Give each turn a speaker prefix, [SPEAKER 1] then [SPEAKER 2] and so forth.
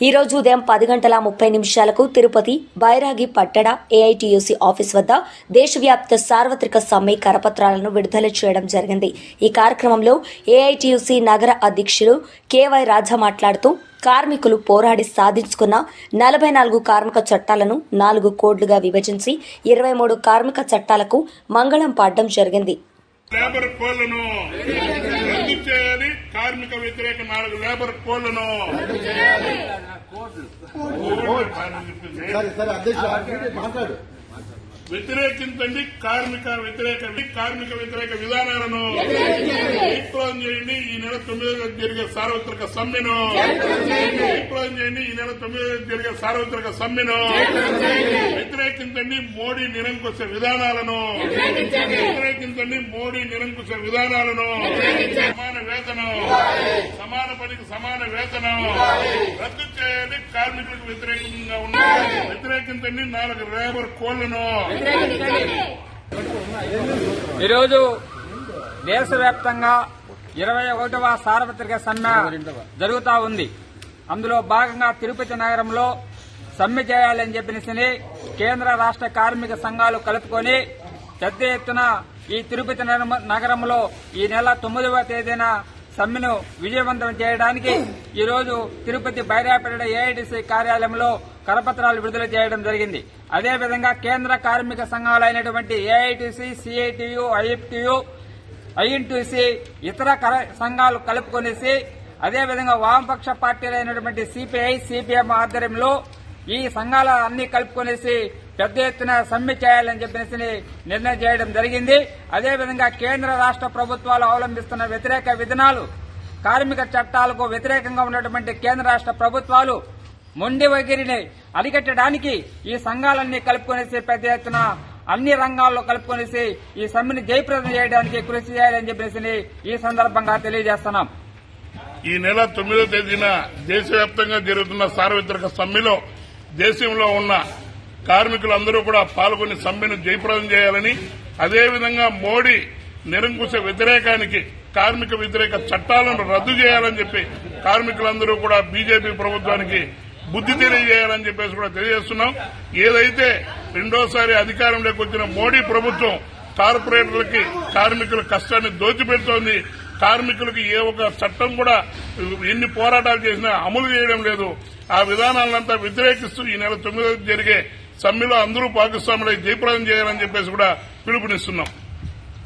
[SPEAKER 1] ఈ రోజు ఉదయం పది గంటల ముప్పై నిమిషాలకు తిరుపతి బైరాగి పట్టడ ఏఐటియుసి ఆఫీస్ వద్ద దేశవ్యాప్త సార్వత్రిక సమ్మె కరపత్రాలను విడుదల చేయడం జరిగింది. ఈ కార్యక్రమంలో ఏఐటియుసి నగర అధ్యక్షులు కేవై రాజా మాట్లాడుతూ కార్మికులు పోరాడి సాధించుకున్న నలభై నాలుగు కార్మిక చట్టాలను నాలుగు కోడ్లుగా విభజించి ఇరవై మూడు కార్మిక చట్టాలకు మంగళం పాడడం జరిగింది.
[SPEAKER 2] లేబర్ కోళ్ళను రద్దు చేయాలి. కార్మిక వ్యతిరేక నాలుగు లేబర్ కోళ్ళను
[SPEAKER 3] సరే సరే మాట్లాడు.
[SPEAKER 2] వ్యతిరేకించండి కార్మిక వ్యతిరేక కార్మిక వ్యతిరేక విధానాలను విప్లవం చేయండి ఈ నెల తొమ్మిదో జరిగే సార్వత్రిక సమ్మెను విప్లవం చేయండి ఈ నెల తొమ్మిదో జరిగే సార్వత్రిక సమ్మెను వ్యతిరేకించండి. మోడీ నిరంకుశ విధానాలను వ్యతిరేకించండి. మోడీ నిరంకుశ విధానాలను సమాన వేతనం సమాన పనికి సమాన వేతనం రద్దు చేయాలి కార్మికులకు వ్యతిరేకంగా ఉన్న వ్యతిరేకించండి. నాలుగు లేబర్ కోళ్ళను
[SPEAKER 4] ఈరోజు దేశవ్యాప్తంగా ఇరవై ఒకటవ సార్వత్రిక సమ్మె జరుగుతా ఉంది. అందులో భాగంగా తిరుపతి నగరంలో సమ్మె చేయాలని చెప్పినసి కేంద్ర రాష్ట్ర కార్మిక సంఘాలు కలుపుకొని పెద్ద ఎత్తున ఈ తిరుపతి నగరం- నగరంలో ఈ నెల తొమ్మిదవ తేదీన సమ్మెను విజయవంతం చేయడానికి ఈ రోజు తిరుపతి బైరాపేట ఏఐటీసీ కార్యాలయంలో కరపత్రాలు విడుదల చేయడం జరిగింది. అదేవిధంగా కేంద్ర కార్మిక సంఘాలైనటువంటి ఏఐటీసీ సిఐటియు ఐఎఫ్టియు ఐఎన్టీసీ ఇతర కర- సంఘాలు కలుపుకొనేసి అదేవిధంగా వామపక్ష పార్టీలైనటువంటి సిపిఐ సిపిఎం ఆధ్వర్యంలో ఈ సంఘాల అన్ని కలుపుకొనేసి పెద్ద ఎత్తున సమ్మె చేయాలని చెప్పేసి నిర్ణయం చేయడం జరిగింది. అదేవిధంగా కేంద్ర రాష్ట్ర ప్రభుత్వాలు అవలంబిస్తున్న వ్యతిరేక విధానాలు కార్మిక చట్టాలకు వ్యతిరేకంగా ఉన్నటువంటి కేంద్ర రాష్ట్ర ప్రభుత్వాలు మొండి వగిరిని అరికట్టడానికి ఈ సంఘాలన్నీ కలుపుకొనేసి పెద్ద ఎత్తున అన్ని రంగాల్లో కలుపుకొనేసి ఈ సమ్మెని జయప్రదం చేయడానికి కృషి చేయాలని చెప్పేసి ఈ సందర్భంగా తెలియజేస్తున్నాం.
[SPEAKER 2] ఈ నెల తొమ్మిదో తేదీన దేశవ్యాప్తంగా జరుగుతున్న సార్వత్రిక సమ్మెలో దేశంలో ఉన్న కార్మికులందరూ కూడా పాల్గొని సమ్మెను జయప్రదం చేయాలని అదేవిధంగా మోడీ నిరంకుశ వ్యతిరేకానికి కార్మిక వ్యతిరేక చట్టాలను రద్దు చేయాలని చెప్పి కార్మికులందరూ కూడా బీజేపీ ప్రభుత్వానికి బుద్ధి తెలియజేయాలని చెప్పేసి కూడా తెలియజేస్తున్నాం. ఏదైతే రెండోసారి అధికారంలోకి వచ్చిన మోడీ ప్రభుత్వం కార్పొరేటర్లకి కార్మికుల కష్టాన్ని దోచిపెడుతోంది. కార్మికులకు ఏ ఒక్క చట్టం కూడా ఎన్ని పోరాటాలు చేసినా అమలు చేయడం లేదు. ఆ విధానాలంతా వ్యతిరేకిస్తూ ఈ నెల తొమ్మిదో జరిగే సమ్మెలో అందరూ పాకిస్తాన్లో జయప్రదం చేయాలని చెప్పేసి కూడా పిలుపునిస్తున్నాం.